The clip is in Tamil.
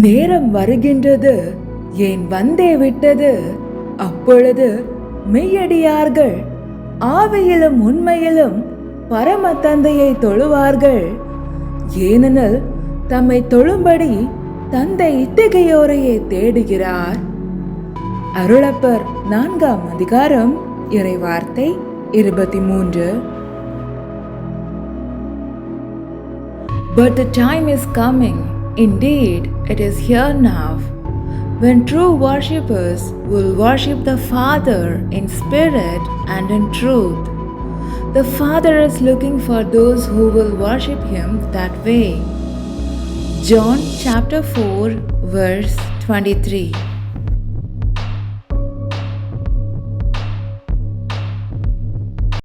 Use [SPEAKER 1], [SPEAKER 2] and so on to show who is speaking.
[SPEAKER 1] நேரம் வருகின்றது. ஏன் வந்தே விட்டது? அப்பொழுது மெய்யடியார்கள் ஆவியிலும் உண்மையிலும் பரம தந்தையை தொழுவார்கள். ஏனெனில் தம்மை தொழும்படி தந்தை இத்தகையோரையே தேடுகிறார். அருளப்பர் நான்காம் அதிகாரம் இறைவார்த்தை இருபத்தி மூன்று But the time is coming, indeed, it is here now, when true worshippers will worship the Father in spirit and in truth. The Father is looking for those who will worship Him that way. John chapter 4, verse 23.